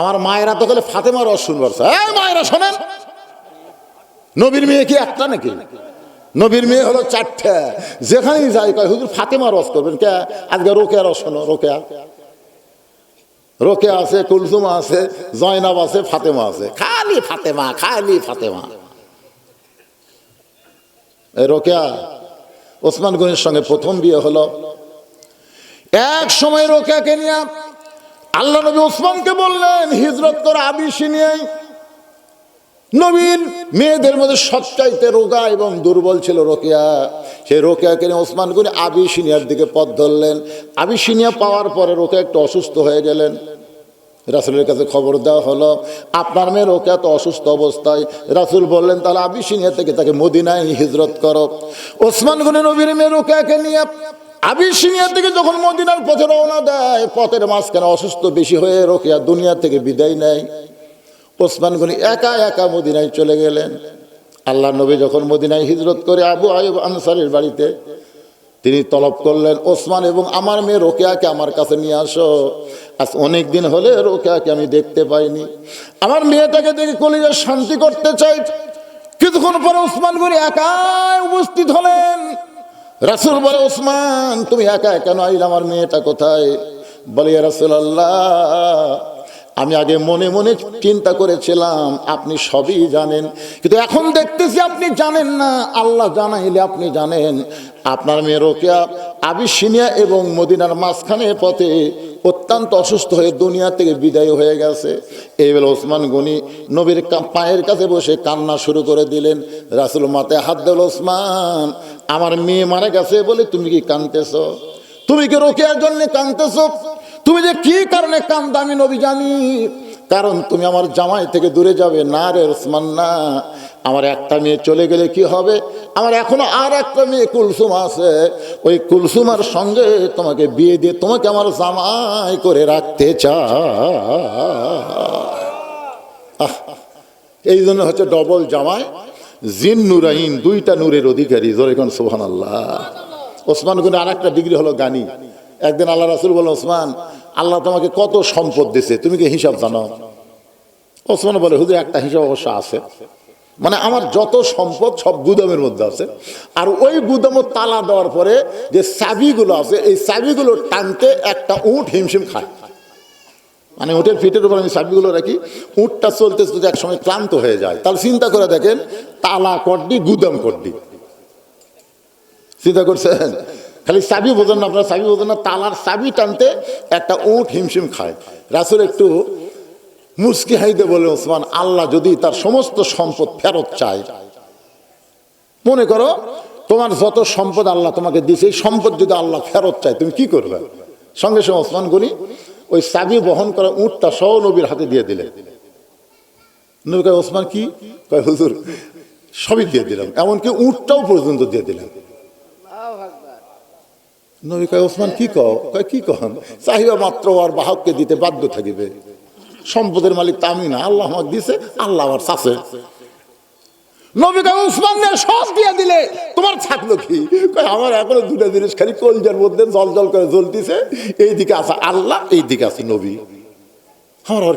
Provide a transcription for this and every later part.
আমার মায়েরা তো গেলে ফাতেমা রস শুনবার এই মায়েরা শোনেন। নবীর মেয়ে কি একটা নাকি? নবীর মেয়ে হলো চারটে। যেখানেই যাই কয়, হুজুর ফাতেমা রস করবেন কে? আজকে রোকেয়া রস শোনো, রোকেয়া। রোকেয়া আছে, কুলসুম আছে, জয়নাব আছে, ফাতেমা আছে। খালি ফাতেমা খালি ফাতেমা। রোকেয়া, ওসমান গনির সঙ্গে প্রথম বিয়ে হলো। এক সময় রোকেয়াকে নিয়ে আল্লাহ নবী ওসমানকে বললেন, হিজরত তোর নিয়ে নবীন, মেয়েদের মধ্যে সবচাইতে রোগা এবং দুর্বল ছিল রোকেয়া। সেই রোকেয়াকে নিয়ে ওসমান গনি আবিসিনিয়ার দিকে পথ ধরলেন। আবিসিনিয়া পাওয়ার পরে রোকেয়া একটু অসুস্থ হয়ে গেলেন। রাসুলের কাছে খবর দেওয়া হলো, আপনার মেয়ে রোকেয়া তো অসুস্থ অবস্থায়। রাসুল বললেন, তাহলে আবিসিনিয়া থেকে তাকে মদিনায় হিজরত করো। ওসমান গনি নবীর মেয়ে রোকেয়াকে নিয়ে আবিসিনিয়া থেকে যখন মদিনার পথে রওনা দেয়, পথের মাঝখানে অসুস্থ বেশি হয়ে রোকেয়া দুনিয়া থেকে বিদায় নেয়। ওসমান গনি একা একা মদিনায় চলে গেলেন। আল্লাহ নবী যখন মদিনায় হিজরত করে আবু আয়ুব আনসারের বাড়িতে, তিনি তলব করলেন, ওসমান এবং আমার মেয়ে রোকেয়াকে আমার কাছে নিয়ে আসো। আজ অনেক দিন হলে রোকেয়াকে আমি দেখতে পাইনি। আমার মেয়েটাকে দেখে কলিজা শান্তি করতে চাই। কিছুক্ষণ পরে ওসমান গনি একাই উপস্থিত হলেন। রাসুল বলে ওসমান তুমি একা কেন আইলে আমার মেয়েটা কোথায়? বলে রাসুল আল্লাহ আমি আগে মনে মনে চিন্তা করেছিলাম, আপনি সবই জানেন। কিন্তু এখন দেখতেছি আপনি জানেন না, আল্লাহ জানাইলে আপনি জানেন। আপনার মেয়ে রোকেয়া আবিসিনিয়া এবং মদিনার মাঝখানে পথে অত্যন্ত অসুস্থ হয়ে দুনিয়া থেকে বিদায় হয়ে গেছে। এইবেলা ওসমান গনি নবীর পায়ের কাছে বসে কান্না শুরু করে দিলেন। রাসুল মাথায় হাত দিল, ওসমান, আমার মেয়ে মারা গেছে বলে তুমি কি কানতেছ তুমি কি রোকেয়ার জন্য কানতেছ তুমি যে কি কারণে কান্দা আমি নবী জানি? কারণ তুমি আমার জামাই থেকে দূরে যাবে। না রে ওসমান, না। আমার একটা মেয়ে চলে গেলে কি হবে? আমার এখনও আর একটা মেয়ে কুলসুম আছে। ওই কুলসুমার সঙ্গে তোমাকে বিয়ে দিয়ে তোমাকে আমার জামাই করে রাখতে চাই। এই জন্য হচ্ছে ডবল জামাই। জিন নুরাইন দুইটা নূরের অধিকারী। জোরেখন সোহান আল্লাহ ওসমান গুনে আর একটা ডিগ্রি হলো গানি। একদিন আল্লাহ রাসুল বলল, ওসমান, আল্লাহ তোমাকে কত সম্পদ দিছে, তুমি কি হিসাব জানো? ওসমান বলে, হুজুর, একটা হিসাব অবশ্য আছে। মানে আমার যত সম্পদ সব গুদামের মধ্যে আছে। আর ওই গুদামও তালা দেওয়ার পরে যে চাবিগুলো আছে, এই চাবিগুলো টানতে একটা উঁট হিমশিম খায়। মানে উটের ফিটের উপর আমি চাবিগুলো রাখি, উটটা চলতে চলতে একসময় ক্লান্ত হয়ে যায়। তাহলে চিন্তা করে দেখেন, তালা কড্ডি, গুদাম কড্ডি। চিন্তা করছেন? খালি চাবি বোঝেন না, আপনার চাবি বোঝেন না, তালার চাবি টানতে একটা উট হিমশিম খায়। রাসুল একটু মুসকি হাইতে বলে, ওসমান, আল্লাহ যদি তার সমস্ত সম্পদ ফেরত চায়। মনে করো, তোমার যত সম্পদ আল্লাহ তোমাকে দিয়েছে, এই সম্পদ যদি আল্লাহ ফেরত চায়, তুমি কি করবে? সঙ্গে সঙ্গে ওসমান গনি ওই চাবি বহন করা উঁটটা সহ নবীর হাতে দিয়ে দিলে নবী কয়, ওসমান কি? কয়, হুজুর, সবই দিয়ে দিলাম। এমনকি উঁটটাও পর্যন্ত দিয়ে দিলাম নবী কয়, ওসমান, কি কয়, কি কন চাহিদা মাত্র আর বাহককে দিতে বাধ্য থাকিবে। সম্পদের মালিক তা আমি না, আল্লাহ আমাকে দিছে, আল্লাহ আমার চাষে আছে আল্লাহ এই দিকে আছে নবী।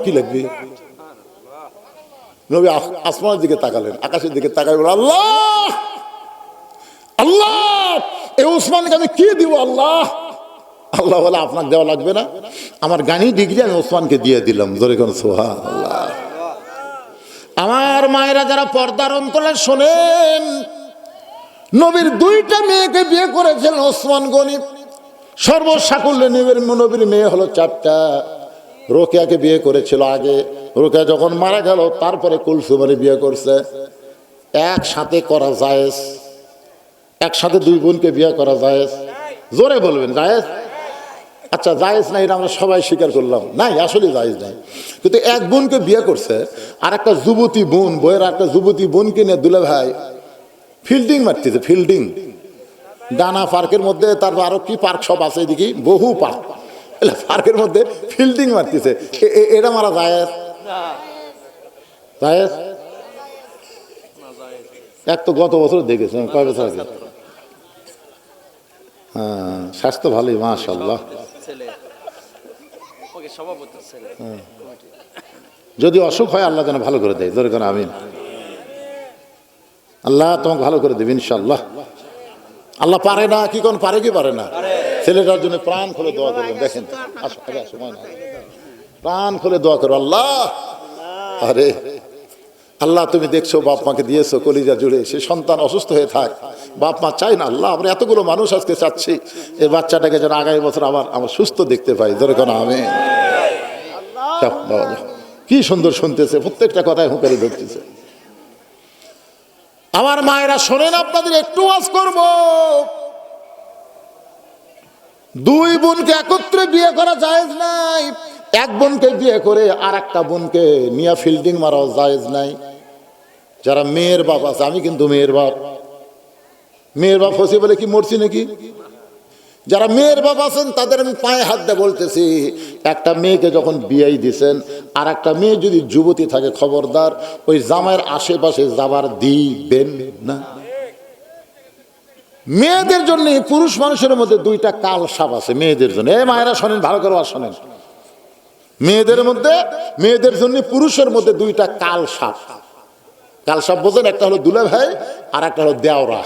কি লাগবে? নবী আসমানের দিকে তাকালেন, আকাশের দিকে তাকাই আল্লাহ! আল্লাহ! এই উসমানকে আমি কি দিব আল্লাহ? আল্লাহ বলে আপনার দেওয়া লাগবে না। আমার গানি ডিগ্রি আমি ওসমানকে দিয়ে দিলাম। জোরে কোন আল্লাহ আমার মায়েরা যারা পর্দার অন্তরে শোনেন, নবীর দুইটা মেয়েকে বিয়ে করেছেন ওসমান গনি। সর্বসাকুল্যে নবীর নবীর মেয়ে হলো চারটা। রোকেয়াকে বিয়ে করেছিল আগে। রোকেয়া যখন মারা গেল, তারপরে কুলসুমারে বিয়ে করছে। একসাথে করা জায়েজ। একসাথে দুই বোনকে বিয়ে করা জায়েজ? জোরে বলবেন, জায়েজ? আচ্ছা জায়েজ নাই এটা আমরা সবাই স্বীকার করলাম। নাই, আসলে জায়েজ নাই। কিন্তু এক বোনকে বিয়ে করছে, আর একটা যুবতী বোন বইয়ের একটা যুবতী বোনকে নিয়ে দুলে ভাই ফিল্ডিং মারতেছে, ফিল্ডিং। ডানা পার্কের মধ্যে, তারপর আরও কি পার্ক সব আছে এদিকে? বহু পার্ক। পার্কের মধ্যে ফিল্ডিং মারতেছে। এটা মারা জায়েজ? জায়েজ? এক তো গত বছর দেখেছি কয় বছর আগে? হ্যাঁ স্বাস্থ্য ভালোই মাশাল্লাহ কমিটি যদি অসুখ হয় আল্লাহ যেন ভালো করে দেয়। ধরে কেন আমিন। আল্লাহ তোমাকে ভালো করে দেবে ইনশাল্লাহ আল্লাহ পারে না কি কোন পারে কি পারে না। ছেলেটার জন্য প্রাণ খুলে দোয়া করবেন দেখেন। আসো প্রাণ খুলে দোয়া করো আল্লাহ। আরে। আল্লাহ তুমি দেখছ, বাপ মাকে দিয়েছ, কলিজা জুড়ে। সে সন্তান অসুস্থ হয়ে থাক। বাপ মা চাই না, আল্লাহ, আমরা এতগুলো মানুষ আজকে চাচ্ছি। এই বাচ্চাটাকে যেন আগামী বছর আবার আমার সুস্থ দেখতে পাই। ধরে কেন আমি। কি সুন্দর শুনতেছে, প্রত্যেকটা কথায় হুঁকারি ধরতেছে। আমার মায়েরা, শোনেন আপনাদের, একটু আজ করব। দুই বোনকে একত্রে বিয়ে করা জায়েজ নাই। এক বোনকে বিয়ে করে আর একটা বোনকে নিয়ে ফিল্ডিং মারাও জায়েজ নাই। যারা মেয়ের বাপ আছে, আমি কিন্তু মেয়ের বাপ। মেয়ের বাপ হসি বলে কি মরছি নাকি? যারা মেয়ের বাপ আছেন, তাদের আমি পায়ে হাত দিয়ে বলতেছি, একটা মেয়েকে যখন বিয়াই দিছেন আর একটা মেয়ে যদি যুবতী থাকে, খবরদার, ওই জামাইয়ের আশেপাশে যাবার দিবেন না। মেয়েদের জন্য পুরুষ মানুষের মধ্যে দুইটা কাল সাপ আছে, মেয়েদের জন্য। এ মায়েরা শোনেন, ভালো করে আর শোনেন। মেয়েদের মধ্যে, মেয়েদের জন্য পুরুষের মধ্যে দুইটা কাল সাপ। কাল সব বোঝেন একটা হলো দুলা ভাই আর একটা হলো দেওরা।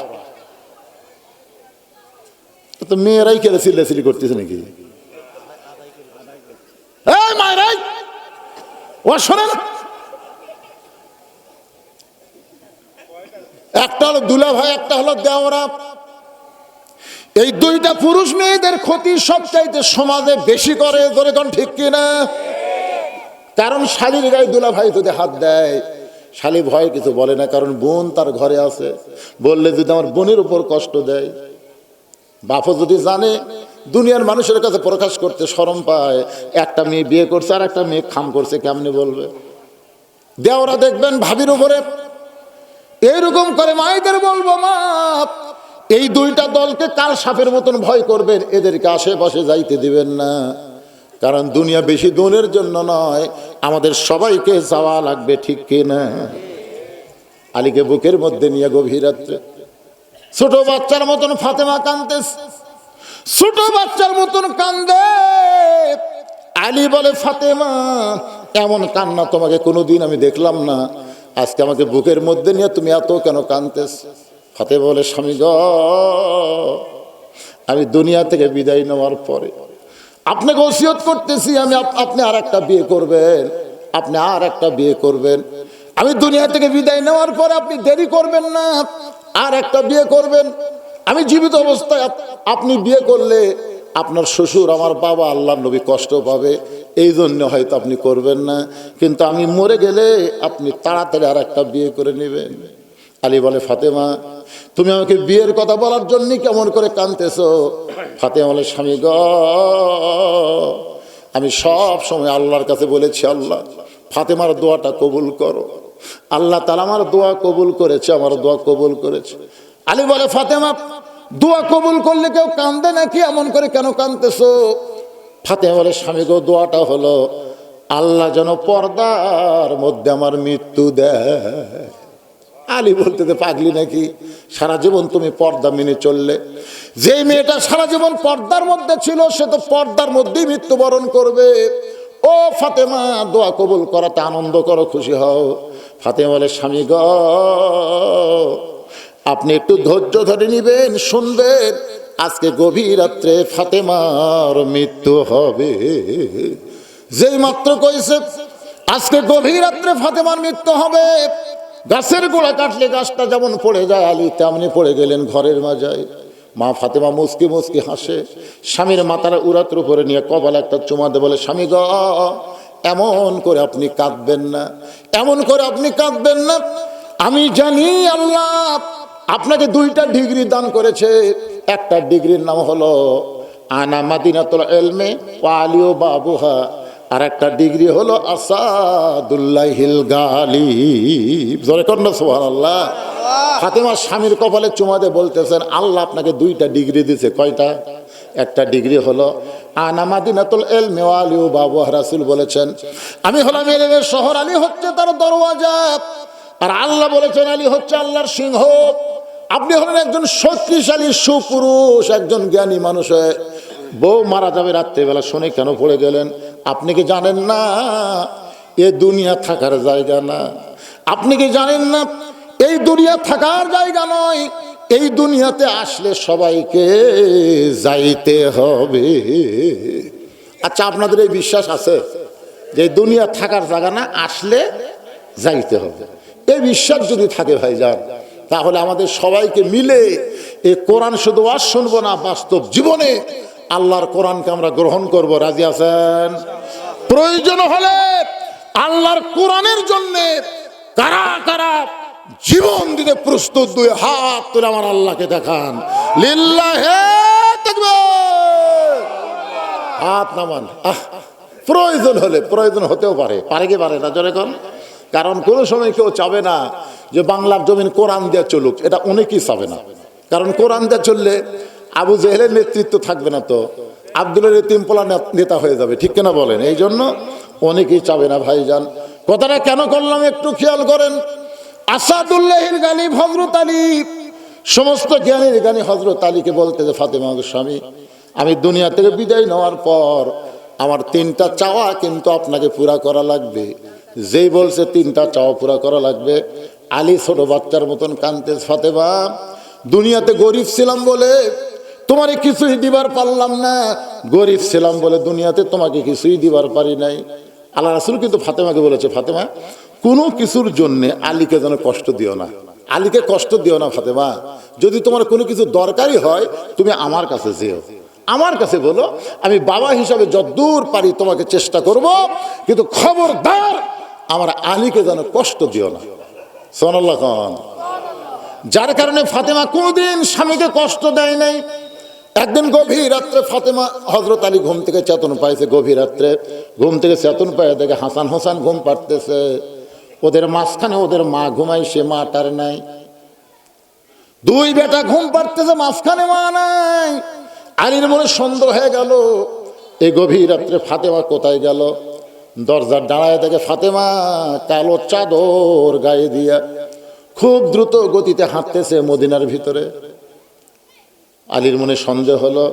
তো মেয়েরাই কেড়ে চিল্লাচিল্লি করতেছে নাকি? ও শোনেন। একটা হলো দুলা ভাই, একটা হলো দেওরা। এই দুইটা পুরুষ মেয়েদের ক্ষতি সবচাইতে সমাজে বেশি করে ধরে ঠিক কিনা? কারণ শালির গায়ে দুলা ভাই যদি হাত দেয় শালি ভয় কিছু বলে না, কারণ বোন তার ঘরে আছে। বললে যদি আমার বোনের উপর কষ্ট দেয় বাপও যদি জানে, দুনিয়ার মানুষের কাছে প্রকাশ করতে শরম পায়, একটা মেয়ে বিয়ে করছে আর একটা মেয়ে খাম করছে, কেমনে বলবে? দেওরা দেখবেন ভাবির উপরে। এইরকম করে মায়েদের বলব, মা, এই দুইটা দলকে কাল সাপের মতন ভয় করবেন, এদেরকে আশেপাশে যাইতে দিবেন না। কারণ দুনিয়া বেশি দনের জন্য নয়, আমাদের সবাইকে যাওয়া লাগবে, ঠিক কিনা আলীকে বুকের মধ্যে নিয়ে গভীর রাত্রে। ছোট বাচ্চার মতন ফাতেমা কান্দেস ছোট বাচ্চার মতন কান্দে। আলী বলে, ফাতেমা, এমন কান্না তোমাকে কোনোদিন আমি দেখলাম না। আজকে আমাকে বুকের মধ্যে নিয়ে তুমি এত কেন কানতেস ফাতে বলে, স্বামী গ, আমি দুনিয়া থেকে বিদায় নেওয়ার পরে আপনাকে ওসিয়ত করতেছি, আমি আপনি আর একটা বিয়ে করবেন। আপনি আর একটা বিয়ে করবেন। আমি দুনিয়া থেকে বিদায় নেওয়ার পরে আপনি দেরি করবেন না আর একটা বিয়ে করবেন। আমি জীবিত অবস্থায় আপনি বিয়ে করলে আপনার শ্বশুর, আমার বাবা আল্লাহ নবী কষ্ট পাবে। এই জন্য হয়তো আপনি করবেন না। কিন্তু আমি মরে গেলে আপনি তাড়াতাড়ি আর একটা বিয়ে করে নেবেন। আলী বলে, ফাতেমা, তুমি আমাকে বিয়ের কথা বলার জন্য কেমন করে কানতেছো? ফাতেমা বলে, স্বামী গ, আমি সব সময় আল্লাহর কাছে বলেছি, আল্লাহ, ফাতেমার দোয়াটা কবুল করো। আল্লাহ তালা আমার দোয়া কবুল করেছে, আমার দোয়া কবুল করেছে। আলী বলে, ফাতেমা, দোয়া কবুল করলে কেউ কান্দে নাকি? এমন করে কেন কানতেছো? ফাতেমা বলে, স্বামী গো, দোয়াটা হলো, আল্লাহ যেন পর্দার মধ্যে আমার মৃত্যু দেয়। আলী বলতে তো পাগলি নাকি? সারা জীবন তুমি পর্দা মেনে চললে। যে মেয়েটা সারা জীবন পর্দার মধ্যে ছিল, সে তো পর্দার মধ্যেই মৃত্যুবরণ করবে। ও ফাতেমা, দোয়া কবুল করাতে আনন্দ করো, খুশি হও। ফাতেমা বলে, স্বামী গ, আপনি একটু ধৈর্য ধরে নিবেন, শুনবেন। আজকে গভীর রাত্রে ফাতেমার মৃত্যু হবে। যেই মাত্র কইছে, আজকে গভীর রাত্রে ফাতেমার মৃত্যু হবে। গাছের গোড়া কাটলে গাছটা যেমন পড়ে যায়, আলী তেমনি পড়ে গেলেন ঘরের মাজায় মা ফাতেমা মুসকি মুসকি হাসে। স্বামীর মাথার উড়াতের উপরে নিয়ে কপাল একটা চুমা দে বলে, স্বামী গ, এমন করে আপনি কাঁদবেন না, এমন করে আপনি কাঁদবেন না। আমি জানি আল্লাহ আপনাকে দুইটা ডিগ্রি দান করেছে। একটা ডিগ্রির নাম হলো আনা মাদিনাতুল এলমে ও ওয়ালিও বাবুহা। আর একটা ডিগ্রি হলো আসাদুল্লাহিল গালিব। জোরে কর না, সুবহানাল্লাহ। ফাতেমা স্বামীর কপালে চুমাতে বলতেছেন, আল্লাহ আপনাকে দুইটা ডিগ্রি দিছে। কয়টা? একটা ডিগ্রি হলো আনামাদিনাতুল এল মেওয়ালিউ বাবু রাসুল বলেছেন, আমি হলাম এলেমের শহর, আলী হচ্ছে তার দরওয়াজা। আর আল্লাহ বলেছেন, আলী হচ্ছে আল্লাহর সিংহ। আপনি হলেন একজন শক্তিশালী সুপুরুষ, একজন জ্ঞানী মানুষ বউ মারা যাবে রাত্রেবেলা, শুনে কেন পড়ে গেলেন? আপনি কি জানেন না? এ দুনিয়া থাকার জায়গা না। আপনি কি জানেন না? এই দুনিয়া থাকার জায়গা নয়। এই দুনিয়াতে আসলে সবাইকে যাইতে হবে। আচ্ছা আপনাদের এই বিশ্বাস আছে যে দুনিয়া থাকার জায়গা না, আসলে যাইতে হবে। এই বিশ্বাস যদি থাকে ভাই যান তাহলে আমাদের সবাইকে মিলে এই কোরআন শুধু আর শুনব না, বাস্তব জীবনে আল্লাহর কোরআনকে আমরা গ্রহণ করব, রাজি আছেন? প্রয়োজন হলে আল্লাহর কোরআনের জন্য কারা কারা জীবন দিতে প্রস্তুত দুই হাত তুলে আমার আল্লাহকে দেখান। লিল্লাহে। হাত নামান। আহ, প্রয়োজন হলে, প্রয়োজন হতেও পারে। পারে কি পারে না? জোরে কোন। কারণ কোনো সময় কেউ চাবে না যে বাংলার জমিন কোরআন দিয়ে চলুক। এটা অনেকেই চাবে না। কারণ কোরআন দিয়ে চললে আবু জেহেলের নেতৃত্ব থাকবে না তো? আব্দুলের তিমপোলা নেতা হয়ে যাবে, ঠিক কিনা বলেন? এই জন্য অনেকেই চাবে না, ভাইজান। কথাটা কেন করলাম একটু খেয়াল করেন। আসাদুল্লাহির গানি হজরত আলী। সমস্ত জ্ঞানের গানি হজরত আলীকে বলতে যে, ফাতেমা স্বামী আমি দুনিয়া থেকে বিদায় নেওয়ার পর আমার তিনটা চাওয়া কিন্তু আপনাকে পুরা করা লাগবে। যেই বলছে তিনটা চাওয়া পুরা করা লাগবে। আলী ছোট বাচ্চার মতন কানতে ফাতেমা, দুনিয়াতে গরিব ছিলাম বলে তোমারে কিছুই দিবার পারলাম না। গরিব ছিলাম বলে দুনিয়াতে তোমাকে কিছুই দিবার পারি নাই। আল্লাহ রাসুল কিন্তু ফাতেমাকে বলেছে, ফাতেমা, কোনো কিছুর জন্য আলীকে যেন কষ্ট দিও না। আলীকে কষ্ট দিও না ফাতেমা। যদি তোমার কোনো কিছু দরকারই হয়, তুমি আমার কাছে যেও। আমার কাছে বলো, আমি বাবা হিসাবে যদ্দূর পারি তোমাকে চেষ্টা করব, কিন্তু খবরদার আমার আলীকে যেন কষ্ট দিও না। সোনাল্লাহ খান যার কারণে ফাতেমা কোনোদিন স্বামীকে কষ্ট দেয় নাই। একদিন গভীর রাত্রে ফাতেমা হজরত আলী ঘুম থেকে চেতন পাইছে, গভীর রাত্রে ঘুম থেকে চেতন পায় দেখে হাসান হাসান ঘুম পাড়তেছে। ওদের মাঝখানে ওদের মা ঘুমাই সে মা তার নাই। দুই বেটা ঘুম পাড়তেছে, মাঝখানে মা নাই। আলীর মনে সন্দেহ হয়ে গেল, এই গভীর রাত্রে ফাতেমা কোথায় গেল? দরজার দাঁড়ায় দেখে ফাতেমা কালো চাদর গায়ে দিয়া খুব দ্রুত গতিতে হাঁটতেছে মদিনার ভিতরে। আলীর মনে সন্দেহ হলো,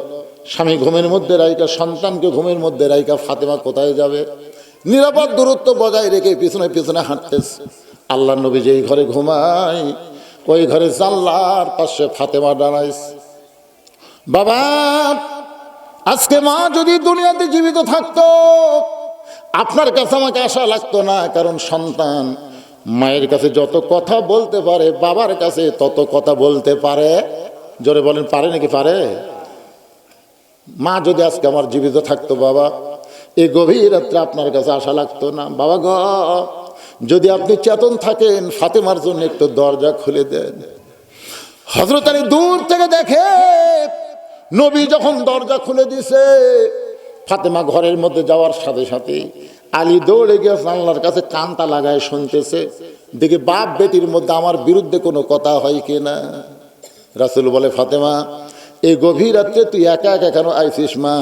স্বামী ঘুমের মধ্যে রাইকা সন্তানকে ঘুমের মধ্যে রাইকা ফাতেমা কোথায় যাবে? নিরাপদ দূরত্ব বজায় রেখে পিছনে পিছনে হাঁটতেছে। আল্লাহ নবী যেই ঘরে ঘুমায়, ওই ঘরে জানলার পাশে ফাতেমা দাঁড়াইছে। বাবা, আজকে মা যদি দুনিয়াতে জীবিত থাকতো, আপনার কাছে আমাকে আশা লাগতো না, কারণ সন্তান মায়ের কাছে যত কথা বলতে পারে, বাবার কাছে তত কথা বলতে পারে। জোরে বলেন, পারে নাকি পারে? মা যদি আজকে আমার জীবিত থাকতো, বাবা, এই গভীর রাত্রে আপনার কাছে আশা লাগতো না। বাবা গ, যদি আপনি চেতন থাকেন, ফাতেমার জন্য একটু দরজা খুলে দেন। হজরত আলী দূর থেকে দেখে, নবী যখন দরজা খুলে দিছে, ফাতেমা ঘরের মধ্যে যাওয়ার সাথে সাথে আলী দৌড়ে গিয়ে জানলার কাছে কানটা লাগায় শুনতেছে, দেখি বাপ বেটির মধ্যে আমার বিরুদ্ধে কোনো কথা হয় কিনা রাসুল বলে, ফাতেমা, এই গভীর রাত্রে তুই একা একা কেন আইসিস মা?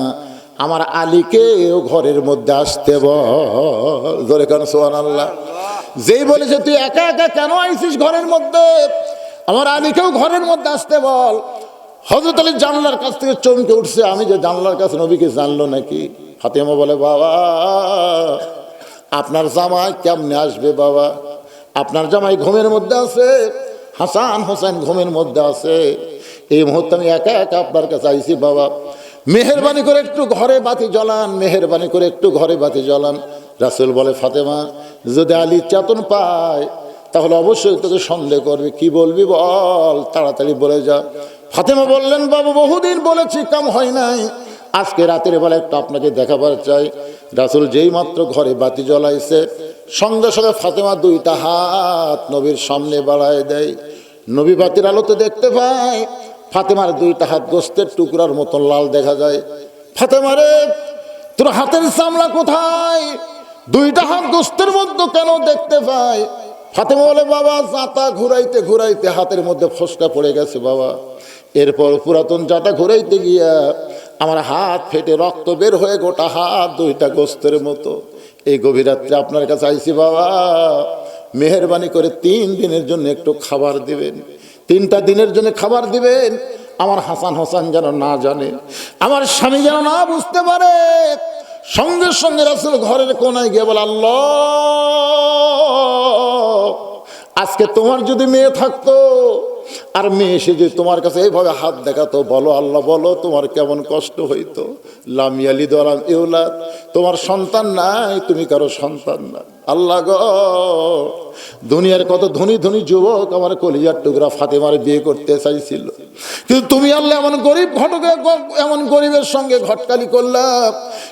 আমার আলীকেও ঘরের মধ্যে আসতে বল। কেন সোহান আল্লাহ যেই বলেছে, তুই একা একা কেন আইসিস ঘরের মধ্যে? আমার আলীকেও ঘরের মধ্যে আসতে বল। হজরত আলী জানলার কাছ থেকে চমকে উঠছে, আমি যে জানলার কাছে নবীকে জানলো নাকি? ফাতেমা বলে, বাবা, আপনার জামাই কেমনে আসবে বাবা? আপনার জামাই ঘুমের মধ্যে আছে হাসান হোসেন ঘুমের মধ্যে আছে। এই মুহূর্তে আমি একা একা আপনার কাছে আইছি, বাবা। মেহরবানি করে একটু ঘরে বাতি জ্বলান, মেহরবানি করে একটু ঘরে বাতি জ্বলান। রাসুল বলে, ফাতেমা, যদি আলী চেতন পায়, তাহলে অবশ্যই তোকে সন্দেহ করবে। কি বলবি বল? তাড়াতাড়ি বলে যা। ফাতেমা বললেন, বাবু, বহুদিন বলেছি, কাম হয় নাই। আজকে রাতের বেলা একটু আপনাকে দেখাবার চাই। রাসুল যেই মাত্র ঘরে বাতি জ্বলাইছে, সঙ্গে সঙ্গে ফাতেমা দুইটা হাত নবীর সামনে বাড়ায় দেয়। নবী বাতির আলোতে দেখতে পায়, ফাতেমার দুইটা হাত গোস্তের টুকরার মতো লাল দেখা যায়। ফাতেমারে তোর হাতের চামড়া কোথায়? দুইটা হাত গোস্তের মধ্যে কেন দেখতে পাই ফাতেমা বলে, বাবা জাতা ঘুরাইতে ঘুরাইতে হাতের মধ্যে ফসকা পড়ে গেছে, বাবা। এরপর পুরাতন জাতা ঘুরাইতে গিয়া আমার হাত ফেটে রক্ত বের হয়ে গোটা হাত দুইটা গোস্তের মতো। এই গভীর রাত্রে আপনার কাছে আইসি বাবা। মেহরবানি করে তিন দিনের জন্য একটু খাবার দিবেন। তিনটা দিনের জন্য খাবার দিবেন। আমার হাসান হাসান যেন না জানে, আমার স্বামী যেন না বুঝতে পারে। সঙ্গে সঙ্গে রাসুল ঘরের কোনায় গিয়ে বলে, আল্লাহ, আজকে তোমার যদি মেয়ে থাকতো আর মেয়ে এসে যে তোমার কাছে এইভাবে হাত দেখাতো, বলো আল্লাহ বলো তোমার কেমন কষ্ট হইতো। লামিয়ালি দলাম ইউলাদ তোমার সন্তান নাই, তুমি কারও সন্তান না আল্লাহ গ, দুনিয়ার কত ধনী ধনী যুবক আমার কলিজার টুকরা ফাতেমার বিয়ে করতে চাইছিল। কিন্তু তুমি আল্লাহ এমন গরিব ঘটকে, এমন গরিবের সঙ্গে ঘটকালি করলাম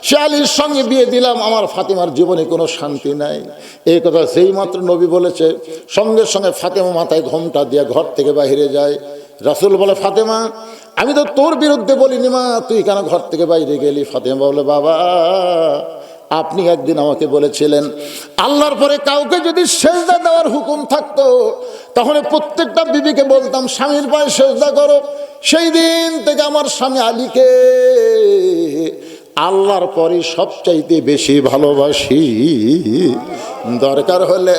সে সঙ্গে বিয়ে দিলাম, আমার ফাতেমার জীবনে কোনো শান্তি নাই। এই কথা সেই মাত্র নবী বলেছে, সঙ্গে সঙ্গে ফাতেমা মাথায় ঘোমটা দিয়ে ঘর থেকে বাইরে যায়। রাসুল বলে, ফাতেমা আমি তো তোর বিরুদ্ধে বলিনি মা, তুই কেন ঘর থেকে বাইরে গেলি? ফাতেমা বলে বাবা, আপনি একদিন আমাকে বলেছিলেন, আল্লাহর পরে কাউকে যদি সেজদা দেওয়ার হুকুম থাকতো, তাহলে প্রত্যেকটা বিবিকে বলতাম, স্বামীর পায়ে সেজদা করো। সেই দিন থেকে আমার স্বামী আলীকে আল্লাহর পরে সবচাইতে বেশি ভালোবাসি। দরকার হলে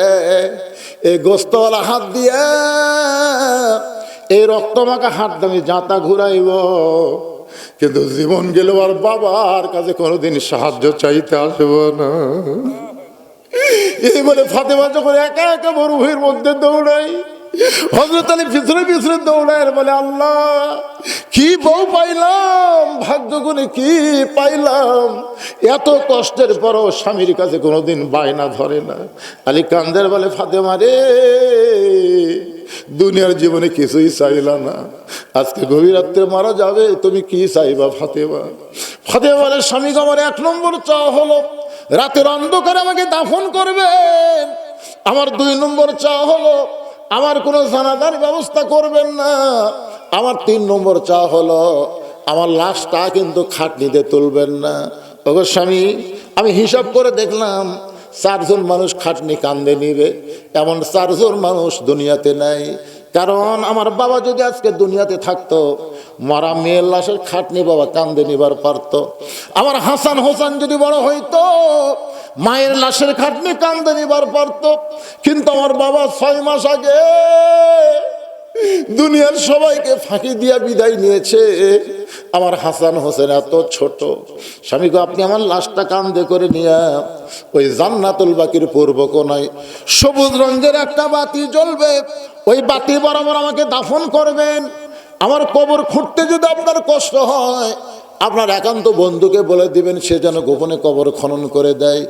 এই গোস্তওয়ালা হাত দিয়ে এই রক্তমাখা হাত আমি জাঁতা ঘুরাইব। কিন্তু জীবন গেল আর বাবার কাছে কোনোদিন সাহায্য চাইতে আসব না। এই বলে ফাতেমা যখন একা একা মরুভূমির মধ্যে দৌড়াই হজরত আলী পিছনে পিছনে দৌড়ায় বলে, আল্লাহ, কি বউ পাইলাম? ভাগ্য গুণে কি পাইলাম? এত কষ্টের পরও স্বামীর কাছে কোনোদিন বায়না ধরে না। আলী কান্দের বলে, ফাতেমা রে, দুনিয়ার জীবনে কিছুই চাইলা না। আজকে গভীর রাত্রে মারা যাবে, তুমি কি চাইবা ফাতেমা? ফাতেমা বলে, স্বামী আমার এক নম্বর চাওয়া হলো। রাতের অন্ধকারে আমাকে দাফন করবেন। আমার দুই নম্বর চাওয়া হলো। আমার কোনো জানাজার ব্যবস্থা করবেন না। আমার তিন নম্বর চা হলো, আমার লাশটা কিন্তু খাটনিতে তুলবেন না। ওগো স্বামী, আমি হিসাব করে দেখলাম, চারজন মানুষ খাটনি কান্দে নিবে। এমন চারজন মানুষ দুনিয়াতে নাই। কারণ আমার বাবা যদি আজকে দুনিয়াতে থাকতো, মারা মেয়ের লাশের খাটনি বাবা কান্দে নিবার পারতো। আমার হাসান হোসান যদি বড় হইতো মায়ের লাশের খাটনি কান্দে নিবার পারতো। কিন্তু আমার বাবা ছয় মাস আগে দুনিয়ার সবাইকে ফাঁকি দিয়া বিদায় নিয়েছে। আমার হাসান হোসেন এত ছোট। স্বামীকে আপনি আমার লাশটা কান্দে করে নিয়ে ওই জান্নাতুল বাকির পূর্ব কোনায় সবুজ রঙের একটা বাতি জ্বলবে। ওই বাতি বরাবর আমাকে দাফন করবেন। আমার কবর খুঁড়তে যদি আপনার কষ্ট হয় আপনার একান্ত বন্ধুকে বলে দিবেন, সে যেন গোপনে কবর খনন করে দেয়।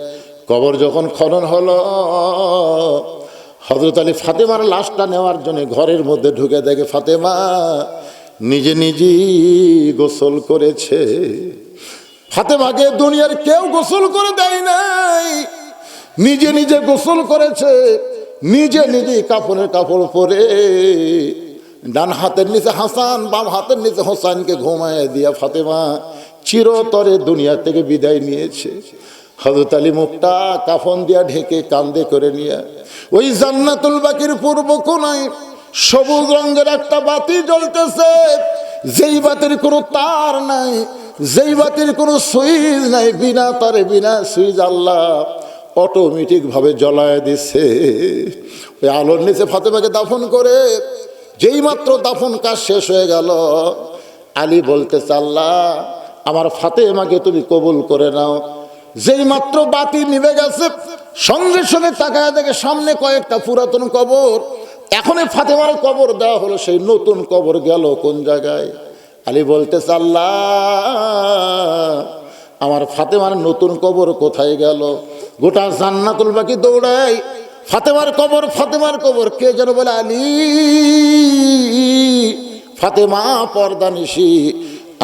কবর যখন খনন হলো হজরত আলী ফাতেমার লাশটা নেওয়ার জন্য ঘরের মধ্যে ঢুকে দেখে ফাতেমা নিজে নিজেই গোসল করেছে। ফাতেমাকে দুনিয়ার কেউ গোসল করে দেয় নাই। নিজে নিজে গোসল করেছে, নিজে নিজে কাপড়ের কাপড় পরে ডান হাতের নিচে হাসান, বাম হাতের নিচে হোসানকে ঘুমায় দিয়া ফাতেমা চিরতরে দুনিয়া থেকে বিদায় নিয়েছে। হজরত আলী মুখটা কাফন দিয়া ঢেকে কান্দে করে নিয়ে, ওই জান্নাতুল বাকির পূর্ব কোনায় সবুজ রঙের একটা বাতি জ্বলতেছে। যেই বাতির কোনো তার নাই, যেই বাতির কোনো সুইচ নাই, বিনা তারে বিনা সুইচ আল্লাহ অটোমেটিক ভাবে জ্বলায় দিছে। ওই আলোর নিচে ফাতেমাকে দাফন করে যেই মাত্র দাফন কাজ শেষ হয়ে গেল, আলী বলতে আল্লাহ, আমার ফাতেমাকে তুমি কবুল করে নাও। যেই মাত্র বাতি নিভে গেছে, সঙ্গে সঙ্গে তাকায় দেখে সামনে কয়েকটা পুরাতন কবর। এখনই ফাতেমার কবর দেওয়া হলো, সেই নতুন কবর গেল কোন জায়গায়? আলী বলতে আল্লাহ, আমার ফাতেমার নতুন কবর কোথায় গেল? গোটা জান্নাতুল বাকি দৌড়াই ফাতেমার কবর ফাতেমার কবর, কে যেন বলে আলী? ফাতেমা পর্দা নিশি।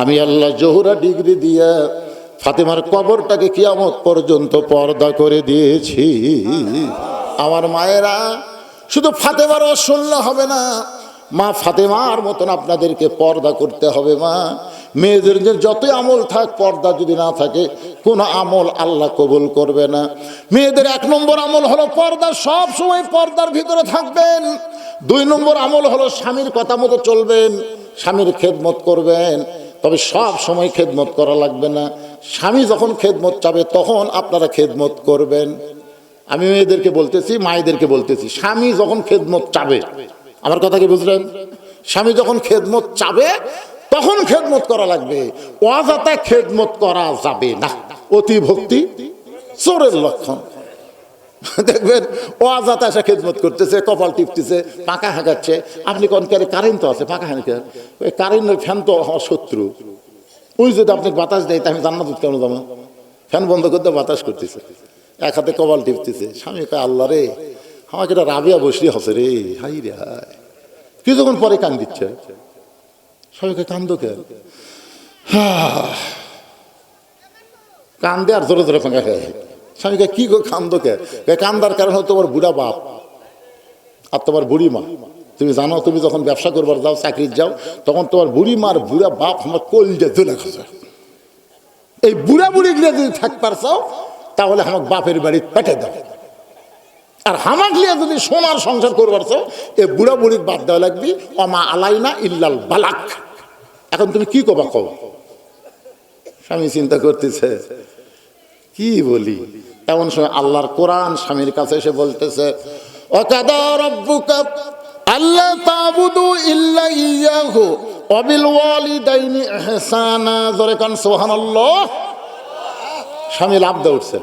আমি আল্লাহ জহুরা ডিগ্রি দিয়া ফাতেমার কবরটাকে কিয়ামত পর্যন্ত পর্দা করে দিয়েছি। আমার মায়েরা, শুধু ফাতেমার শুনলে হবে না, মা ফাতেমার মতন আপনাদেরকে পর্দা করতে হবে, মা। মেয়েদের যতই আমল থাক, পর্দা যদি না থাকে, কোনো আমল আল্লাহ কবুল করবে না। মেয়েদের এক নম্বর আমল হলো পর্দা, সব সময় পর্দার ভিতরে থাকবেন। দুই নম্বর আমল হলো স্বামীর কথা মতো চলবেন, স্বামীর খেদমত করবেন। তবে সব সময় খেদমত করা লাগবে না। স্বামী যখন খেদমত চাবে, তখন আপনারা খেদমত করবেন। আমি মেয়েদেরকে বলতেছি, মায়েদেরকে বলতেছি, স্বামী যখন খেদমত চাবে, আমার কথা কি বুঝলেন? স্বামী যখন খেদমত চাবে তখন খেদমত করা লাগবে। অযথা খেদমত করা যাবে না। অতি ভক্তি, চোরের লক্ষণ। দেখবেন ও আজাত এসে খেদমত করতেছে, কপাল টিপতেছে পাকা হাঁকাচ্ছে। আপনি কোন কারে কারেন্ট তো আছে পাকা হাঁকে। ওই কারেন্টের ফ্যান তো শত্রু। ওই যদি আপনি বাতাস দেয় তা আমি জান্নাত কেন যাব ফ্যান বন্ধ করতে বাতাস করতেছে। এক হাতে কপাল টিপতেছে। স্বামী কয়, আল্লাহ রে, আমাকে এটা রাবিয়া বসরি হসে রে। হাই রে, হাই। কিছুক্ষণ পরে কান দিচ্ছে। স্বামীকে কান্দো কেন কান্দে আর জোরে জোরে ফাঁকা খায় স্বামীকে কি গো কান্দো কে কে কান্দার কারণ তোমার বুড়া বাপ আর তোমার বুড়ি মা তুমি জানো, তুমি যখন ব্যবসা করবার যাও চাকরির যাও, তখন তোমার বুড়ি মার বুড়া বাপ আমার কলজা তুলে খোঁজা এই বুড়া বুড়ি গিয়ে যদি থাকবার চাও তাহলে আমার বাপের বাড়ি পেটে দাও। আর হামাক লিয়ে যদি সোনার সংসার করবার চাও এই বুড়া বুড়ির বাদ দেওয়া লাগবি, অমা আলাইনা ইল্লাল বালাক। এখন তুমি কি কবা কবা স্বামী চিন্তা করতেছে, কি বলি? এমন সময় আল্লাহর কোরআন স্বামীর কাছে এসে বলতেছে ইল্লা ইয়াহু অবিল স্বামী লাভ উঠছে।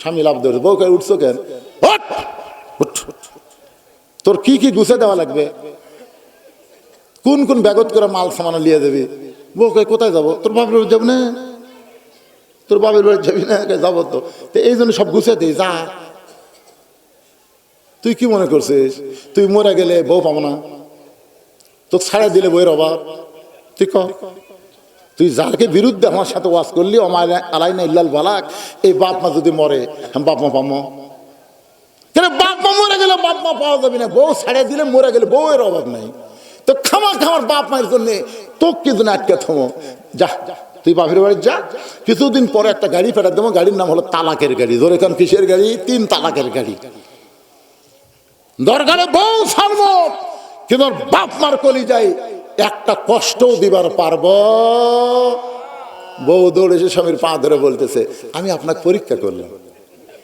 স্বামী লাভ উঠছে। বউ কই উঠছো কেন? উঠ! তোর কি কি গুছে দেওয়া লাগবে? কোন কোন ব্যাগত করে মাল সামান লিয়ে দেবি? বউ কই কোথায় যাব? তোর বাপের বাড়ি যাব না? তোর বাপের বাড়ি যাবি না? যাব তো। তো এই জন্য সব গুছে দিই যা। তুই কি মনে করছিস? তুই মরে গেলে বউ পাবো না? তোর ছাড়া দিলে বইয়ের অভাব। তুই ক? তুই যাকে বিরুদ্ধে আমার সাথে ওয়াজ করলি আমার আলাই না ইল্লাল বালাক, এই বাপ মা যদি মরে আমি বাপ মা পাবো। কেন বাপ মা মরে গেলে বাপ মা পাওয়া যাবে না? বউ ছাড়া দিলে মরে গেলে বউয়ের অভাব নাই। তো খামা খামার বাপ মায়ের জন্য তোকে কিন্তু আটকে থমো। যা, তুই বাপের বাড়ি যা। কিছুদিন পরে একটা গাড়ি ফেরত দেবো। গাড়ির নাম হলো তালাকের গাড়ি। ধরে কারণ কিসের গাড়ি? তিন তালাকের গাড়ি। দরকারে বউ ছাড়বো। কিন্তু বাপ মার কলি যাই, একটা কষ্ট দিবার পারব। বউ দৌড়ে স্বামীর পা ধরে বলতেছে, আমি আপনাকে পরীক্ষা করলাম।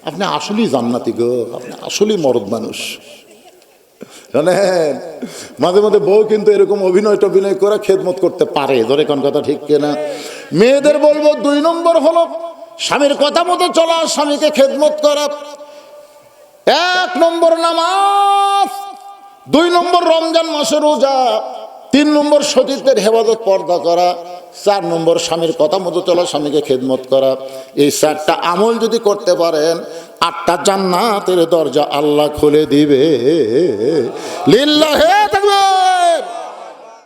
আপনি আসলেই জান্নাতি গো। আপনি আসলেই মরদ মানুষ। জানেন মাঝে মাঝে বউ কিন্তু এরকম অভিনয় টভিনয় করে খেদমত করতে পারে। ধরে কোন কথা ঠিক কিনা? মেয়েদের বলব দুই নম্বর হলো স্বামীর কথা মতো চলা, স্বামীকে খেদমত করা। এক নম্বর নামাজ, দুই নম্বর রমজান মাসে রোজা। তিন নম্বর সতীর্থের হেফাজত পর্দা করা, চার নম্বর স্বামীর কথা মতো চলা, স্বামীকে খেদমত করা। এই চারটা আমল যদি করতে পারেন, আটটা জান্নাতের দরজা আল্লাহ খুলে দিবে। লিল্লাহে